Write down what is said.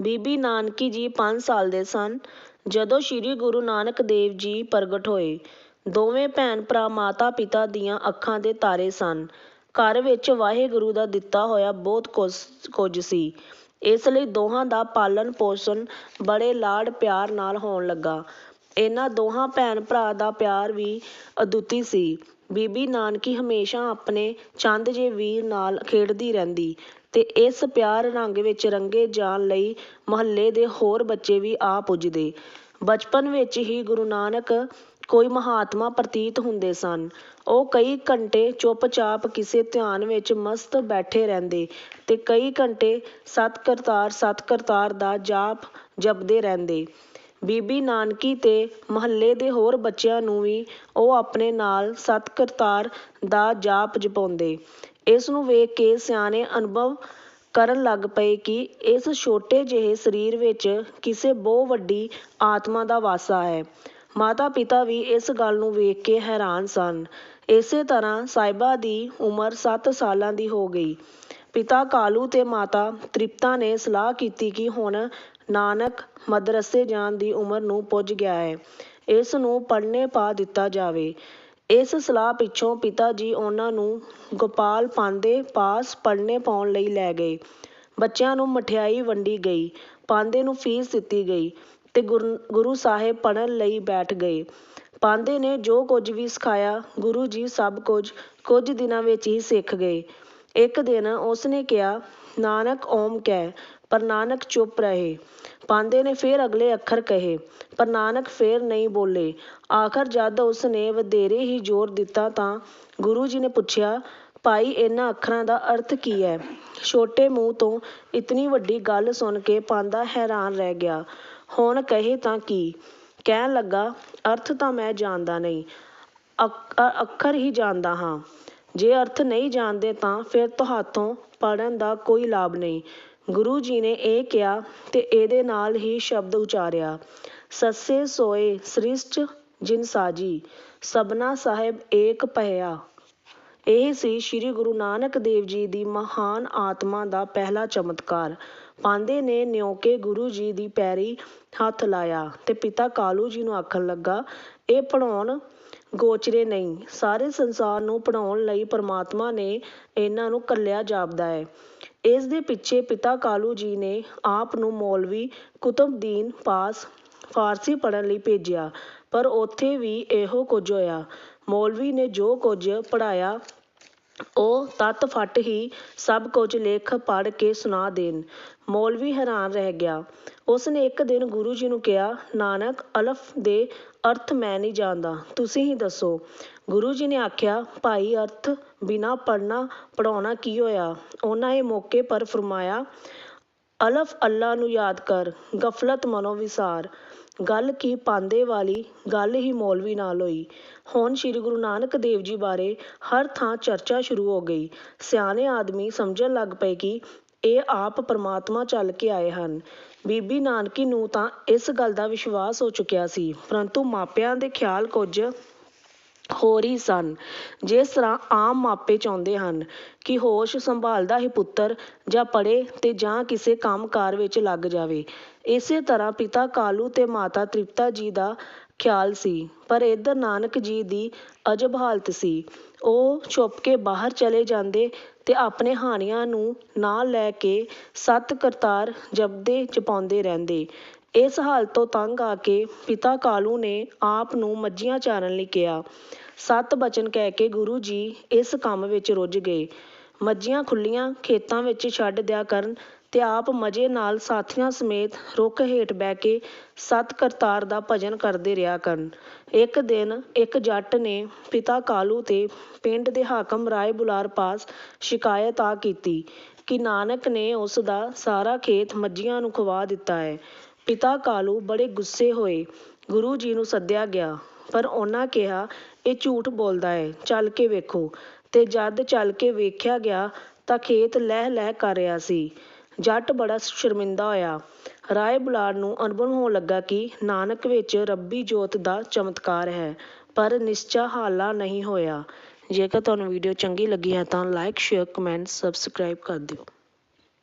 ਬੀਬੀ ਨਾਨਕੀ ਜੀ ਪੰਜ ਸਾਲ ਦੇ ਸਨ ਜਦੋਂ ਸ੍ਰੀ ਗੁਰੂ ਨਾਨਕ ਦੇਵ ਜੀ ਪ੍ਰਗਟ ਹੋਏ। ਦੋਵੇਂ ਭੈਣ ਭਰਾ ਮਾਤਾ ਪਿਤਾ ਦੀਆਂ ਅੱਖਾਂ ਦੇ ਤਾਰੇ ਸਨ। ਘਰ ਵਿੱਚ ਵਾਹਿਗੁਰੂ ਦਾ ਦਿੱਤਾ ਹੋਇਆ ਬਹੁਤ ਕੁਝ ਸੀ। ਇਸ ਲਈ ਦੋਹਾਂ ਦਾ ਪਾਲਣ ਪੋਸ਼ਣ ਬੜੇ ਲਾਡ ਪਿਆਰ ਨਾਲ ਹੋਣ ਲੱਗਾ। ਇਹਨਾਂ ਦੋਹਾਂ ਭੈਣ ਭਰਾ ਦਾ ਪਿਆਰ ਵੀ ਅਦੁੱਤੀ ਸੀ। ਬੀਬੀ ਨਾਨਕੀ ਹਮੇਸ਼ਾ ਆਪਣੇ ਚੰਦ ਜੇ ਵੀਰ ਨਾਲ ਖੇਡਦੀ ਰਹਿੰਦੀ ਤੇ ਇਸ ਪਿਆਰ ਰੰਗ ਵਿੱਚ ਰੰਗੇ ਜਾਣ ਲਈ ਮੁਹੱਲੇ ਦੇ ਹੋਰ ਬੱਚੇ ਵੀ ਆ ਪੁੱਜਦੇ। ਬਚਪਨ ਵਿੱਚ ਹੀ ਗੁਰੂ ਨਾਨਕ ਕੋਈ ਮਹਾਤਮਾ ਪ੍ਰਤੀਤ ਹੁੰਦੇ ਸਨ। ਉਹ ਕਈ ਘੰਟੇ ਚੁੱਪ-ਚਾਪ ਕਿਸੇ ਧਿਆਨ ਵਿੱਚ ਮਸਤ ਬੈਠੇ ਰਹਿੰਦੇ ਤੇ ਕਈ ਘੰਟੇ ਸਤਿ ਕਰਤਾਰ, ਸਤ ਕਰਤਾਰ ਦਾ ਜਾਪ ਜਪਦੇ ਰਹਿੰਦੇ। ਬੀਬੀ ਨਾਨਕੀ ਤੇ ਮੁਹੱਲੇ ਦੇ ਹੋਰ ਬੱਚਿਆਂ ਨੂੰ ਵੀ ਉਹ ਆਪਣੇ ਨਾਲ ਸਤਿ ਕਰਤਾਰ ਦਾ ਜਾਪ ਜਪਾਉਂਦੇ। ਇਸ ਨੂੰ ਵੇਖ ਕੇ ਸਿਆਣੇ ਅਨੁਭਵ ਕਰਨ ਲੱਗ ਪਏ ਕਿ ਇਸ ਛੋਟੇ ਜਿਹੇ ਸਰੀਰ ਵਿੱਚ ਕਿਸੇ ਬਹੁਤ ਵੱਡੀ ਆਤਮਾ ਦਾ ਵਾਸਾ ਹੈ। ਮਾਤਾ ਪਿਤਾ ਵੀ ਇਸ ਗੱਲ ਨੂੰ ਵੇਖ ਕੇ ਹੈਰਾਨ ਸਨ। ਇਸੇ ਤਰ੍ਹਾਂ ਸਾਹਿਬਾਂ ਦੀ ਉਮਰ ਸੱਤ ਸਾਲਾਂ ਦੀ ਹੋ ਗਈ। ਪਿਤਾ ਕਾਲੂ ਤੇ ਮਾਤਾ ਤ੍ਰਿਪਤਾ ਨੇ ਸਲਾਹ ਕੀਤੀ ਕਿ ਹੁਣ ਨਾਨਕ ਮਦਰੱਸੇ ਜਾਣ ਦੀ ਉਮਰ ਨੂੰ ਪੁੱਜ ਗਿਆ ਹੈ, ਇਸ ਨੂੰ ਪੜ੍ਹਨੇ ਪਾ ਦਿੱਤਾ ਜਾਵੇ। ਇਸ ਸਲਾਹ ਪਿੱਛੋਂ ਪਿਤਾ ਜੀ ਉਹਨਾਂ ਨੂੰ ਗੋਪਾਲ ਪਾਂਧੇ ਪਾਸ ਪੜ੍ਹਨੇ ਪਾਉਣ ਲਈ ਲੈ ਗਏ। ਬੱਚਿਆਂ ਨੂੰ ਮਠਿਆਈ ਵੰਡੀ ਗਈ, ਪਾਂਧੇ ਨੂੰ ਫੀਸ ਦਿੱਤੀ ਗਈ ਤੇ ਗੁਰੂ ਸਾਹਿਬ ਪੜ੍ਹਨ ਲਈ ਬੈਠ ਗਏ। ਪਾਂਧੇ ਨੇ ਜੋ ਕੁਝ ਵੀ ਸਿਖਾਇਆ, ਗੁਰੂ ਜੀ ਸਭ ਕੁਝ ਕੁਝ ਦਿਨਾਂ ਵਿੱਚ ਹੀ ਸਿੱਖ ਗਏ। ਇੱਕ ਦਿਨ ਉਸਨੇ ਕਿਹਾ, "ਨਾਨਕ ਓਮ ਕਹਿ।" ਪਰ ਨਾਨਕ ਚੁੱਪ ਰਹੇ। ਪਾਂਧੇ ਨੇ ਫਿਰ ਅਗਲੇ ਅੱਖਰ ਕਹੇ, ਪਰ ਨਾਨਕ ਫਿਰ ਨਹੀਂ ਬੋਲੇ। ਆਖ਼ਰ ਜਦ ਉਸਨੇ ਵਧੇਰੇ ਹੀ ਜ਼ੋਰ ਦਿੱਤਾ ਤਾਂ ਗੁਰੂ ਜੀ ਨੇ ਪੁੱਛਿਆ, "ਭਾਈ ਇਹਨਾਂ ਅੱਖਰਾਂ ਦਾ ਅਰਥ ਕੀ ਹੈ?" ਛੋਟੇ ਮੂੰਹ ਤੋਂ ਇਤਨੀ ਵੱਡੀ ਗੱਲ ਸੁਣ ਕੇ ਪਾਂਧਾ ਹੈਰਾਨ ਰਹਿ ਗਿਆ। ਹੁਣ ਕਹੇ ਤਾਂ ਕੀ? ਕਹਿਣ ਲੱਗਾ, "ਅਰਥ ਤਾਂ ਮੈਂ ਜਾਣਦਾ ਨਹੀਂ, ਅੱਖਰ ਹੀ ਜਾਣਦਾ ਹਾਂ। ਜੇ ਅਰਥ ਨਹੀਂ ਜਾਣਦੇ ਤਾਂ ਫਿਰ ਤੁਹਾਥੋਂ ਪੜ੍ਹਨ ਦਾ ਕੋਈ ਲਾਭ ਨਹੀਂ।" ਗੁਰੂ ਜੀ ਨੇ ਇਹ ਕਿਹਾ ਤੇ ਇਹਦੇ ਨਾਲ ਹੀ ਸ਼ਬਦ ਉਚਾਰਿਆ, "ਸੱਸੇ ਸੋਏ ਸ੍ਰਿਸ਼ਟ ਜਿਨ ਸਾਜੀ, ਸਭਨਾ ਸਾਹਿਬ ਏਕ ਭਇਆ।" ਇਹ ਸੀ ਸ੍ਰੀ ਗੁਰੂ ਨਾਨਕ ਦੇਵ ਜੀ ਦੀ ਮਹਾਨ ਆਤਮਾ ਦਾ ਪਹਿਲਾ ਚਮਤਕਾਰ। ਪਾਂਧੇ ਨੇ ਨਿਉਕੇ ਗੁਰੂ ਜੀ ਦੀ ਪੈਰੀ ਹੱਥ ਲਾਇਆ ਤੇ ਪਿਤਾ ਕਾਲੂ ਜੀ ਨੂੰ ਆਖਣ ਲੱਗਾ, "ਇਹ ਪੜ੍ਹਾਉਣ ਗੋਚਰੇ ਨਹੀਂ, ਸਾਰੇ ਸੰਸਾਰ ਨੂੰ ਪੜ੍ਹਾਉਣ ਲਈ ਪਰਮਾਤਮਾ ਨੇ ਇਹਨਾਂ ਨੂੰ ਘੱਲਿਆ ਜਾਪਦਾ ਹੈ।" ਇਸ ਦੇ ਪਿੱਛੇ ਪਿਤਾ ਕਾਲੂ ਜੀ ਨੇ ਆਪ ਨੂੰ ਮੌਲਵੀ ਕੁਤਬਦੀਨ ਪਾਸ ਫ਼ਾਰਸੀ ਪੜ੍ਹਨ ਲਈ ਭੇਜਿਆ, ਪਰ ਉੱਥੇ ਵੀ ਇਹੋ ਕੁਝ ਹੋਇਆ। ਮੌਲਵੀ ਨੇ ਜੋ ਕੁਝ ਪੜ੍ਹਾਇਆ, ਉਹ ਤੱਤ-ਫੱਟ ਹੀ ਸਭ ਕੁਝ ਲਿਖ ਪੜ੍ਹ ਕੇ ਸੁਣਾ ਦੇਣ। ਮੌਲਵੀ ਹੈਰਾਨ ਰਹਿ ਗਿਆ। ਉਸਨੇ ਇੱਕ ਦਿਨ ਗੁਰੂ ਜੀ ਨੂੰ ਕਿਹਾ, "ਨਾਨਕ ਅਲਫ਼ ਦੇ ਅਰਥ ਮੈਂ ਨਹੀਂ ਜਾਣਦਾ, ਤੁਸੀਂ ਹੀ ਦੱਸੋ।" ਗੁਰੂ ਜੀ ਨੇ ਆਖਿਆ, "ਭਾਈ ਅਰਥ ਬਿਨਾਂ ਪੜ੍ਹਨਾ ਪੜ੍ਹਾਉਣਾ ਕੀ ਹੋਇਆ?" ਉਹਨਾਂ ਇਹ ਮੌਕੇ ਪਰ ਫਰਮਾਇਆ, "ਅਲਫ਼ ਅੱਲ੍ਹਾ ਨੂੰ ਯਾਦ ਕਰ, ਗ਼ਫ਼ਲਤ ਮਨੋਂ ਵਿਸਾਰ।" ਗੱਲ ਕੀ ਪਾਂਧੇ ਵਾਲੀ ਗੱਲ ਹੀ ਮੌਲਵੀ ਨਾਲ ਹੋਈ। ਹੁਣ ਸ੍ਰੀ ਗੁਰੂ ਨਾਨਕ ਦੇਵ ਜੀ ਬਾਰੇ ਹਰ ਥਾਂ ਚਰਚਾ ਸ਼ੁਰੂ ਹੋ ਗਈ। ਸਿਆਣੇ ਆਦਮੀ ਸਮਝਣ ਲੱਗ ਪਏ ਕਿ ਇਹ ਆਪ ਪਰਮਾਤਮਾ ਝੱਲ ਕੇ ਆਏ ਹਨ। ਬੀਬੀ ਨਾਨਕੀ ਨੂੰ ਤਾਂ ਇਸ ਗੱਲ ਦਾ ਵਿਸ਼ਵਾਸ ਹੋ ਚੁੱਕਿਆ ਸੀ, ਪਰੰਤੂ ਮਾਪਿਆਂ ਦੇ ਖ਼ਿਆਲ ਕੁਝ ਹੋਰ ਹੀ ਸਨ। ਜਿਸ ਤਰ੍ਹਾਂ ਆਮ ਮਾਪੇ ਚਾਹੁੰਦੇ ਹਨ ਕਿ ਹੋਸ਼ ਸੰਭਾਲਦਾ ਹੀ ਪੁੱਤਰ ਜਾਂ ਪੜ੍ਹੇ ਤੇ ਜਾਂ ਕਿਸੇ ਕੰਮ-ਕਾਰ ਵਿੱਚ ਲੱਗ ਜਾਵੇ, ਇਸੇ ਤਰ੍ਹਾਂ ਪਿਤਾ ਕਾਲੂ ਤੇ ਮਾਤਾ ਤ੍ਰਿਪਤਾ ਜੀ ਦਾ ਖ਼ਿਆਲ ਸੀ। ਪਰ ਏਧਰ ਨਾਨਕ ਜੀ ਦੀ ਅਜਬ ਹਾਲਤ ਸੀ। ਉਹ ਛੁਪ ਕੇ ਬਾਹਰ ਚਲੇ ਜਾਂਦੇ ਤੇ ਆਪਣੇ ਹਾਣੀਆਂ ਨੂੰ ਨਾਲ ਲੈ ਕੇ ਸਤਿ ਕਰਤਾਰ ਜਪਦੇ ਜਪਾਉਂਦੇ ਰਹਿੰਦੇ। ਇਸ ਹਾਲਤ ਤੋਂ ਤੰਗ ਆ ਕੇ ਪਿਤਾ ਕਾਲੂ ਨੇ ਆਪ ਨੂੰ ਮੱਝੀਆਂ ਚਾਰਨ ਲਈ ਕਿਹਾ। ਸੱਤ ਬਚਨ ਕਹਿ ਕੇ ਗੁਰੂ ਜੀ ਇਸ ਕੰਮ ਵਿੱਚ ਰੁੱਝ ਗਏ। ਮੱਝੀਆਂ ਖੁੱਲ੍ਹੀਆਂ ਖੇਤਾਂ ਵਿੱਚ ਛੱਡ ਦਿਆ ਕਰਨ ਤੇ ਆਪ ਮਜ਼ੇ ਨਾਲ ਸਾਥੀਆਂ ਸਮੇਤ ਰੁੱਖ ਹੇਠ ਬਹਿ ਕੇ ਸਤਿ ਕਰਤਾਰ ਦਾ ਭਜਨ ਕਰਦੇ ਰਿਹਾ ਕਰਨ। ਇੱਕ ਦਿਨ ਇੱਕ ਜੱਟ ਨੇ ਪਿਤਾ ਕਾਲੂ ਤੇ ਪਿੰਡ ਦੇ ਹਾਕਮ ਰਾਏ ਬੁਲਾਰ ਪਾਸ ਸ਼ਿਕਾਇਤ ਆ ਕੀਤੀ ਕਿ ਨਾਨਕ ਨੇ ਉਸ ਦਾ ਸਾਰਾ ਖੇਤ ਮੱਝੀਆਂ ਨੂੰ ਖਵਾ ਦਿੱਤਾ ਹੈ। ਪਿਤਾ ਕਾਲੂ ਬੜੇ ਗੁੱਸੇ ਹੋਏ। ਗੁਰੂ ਜੀ ਨੂੰ ਸੱਦਿਆ ਗਿਆ, ਪਰ ਉਹਨਾਂ ਕਿਹਾ, "ਇਹ ਝੂਠ ਬੋਲਦਾ ਹੈ, ਚੱਲ ਕੇ ਵੇਖੋ।" ਤੇ ਜਦ ਚੱਲ ਕੇ ਵੇਖਿਆ ਗਿਆ ਤਾਂ ਖੇਤ ਲਹਿ-ਲਹਿ ਕਰ ਰਿਹਾ ਸੀ। ਜੱਟ ਬੜਾ ਸ਼ਰਮਿੰਦਾ ਹੋਇਆ। ਰਾਏ ਬੁਲਾਰ ਨੂੰ ਅਨੁਭਵ ਹੋਣ ਲੱਗਾ ਕਿ ਨਾਨਕ ਵਿੱਚ ਰੱਬੀ ਜੋਤ ਦਾ ਚਮਤਕਾਰ ਹੈ, ਪਰ ਨਿਸ਼ਚਾ ਹਾਲਾ ਨਹੀਂ ਹੋਇਆ। ਜੇਕਰ ਤੁਹਾਨੂੰ ਵੀਡੀਓ ਚੰਗੀ ਲੱਗੀ ਹੈ ਤਾਂ ਲਾਈਕ, ਸ਼ੇਅਰ, ਕਮੈਂਟ, ਸਬਸਕ੍ਰਾਈਬ ਕਰ ਦਿਓ।